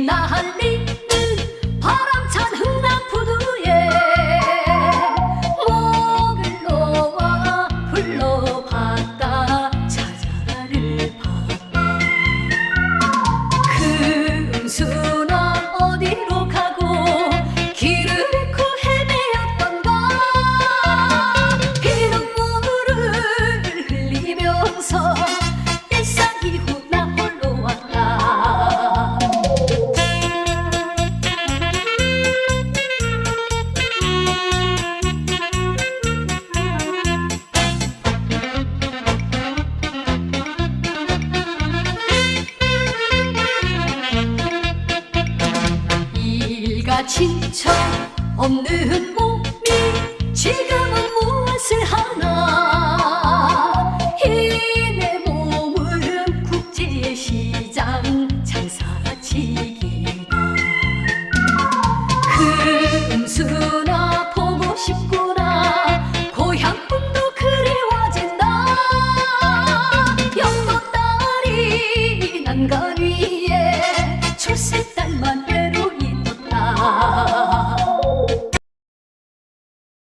Là. 내가 진처 없는 몸이 지금은 무엇을 하나? 이 내 몸은 국제시장 장사치기다. 그 금수나 보고 싶구나. 고향 꿈도 그리워진다. 영국 딸이 난가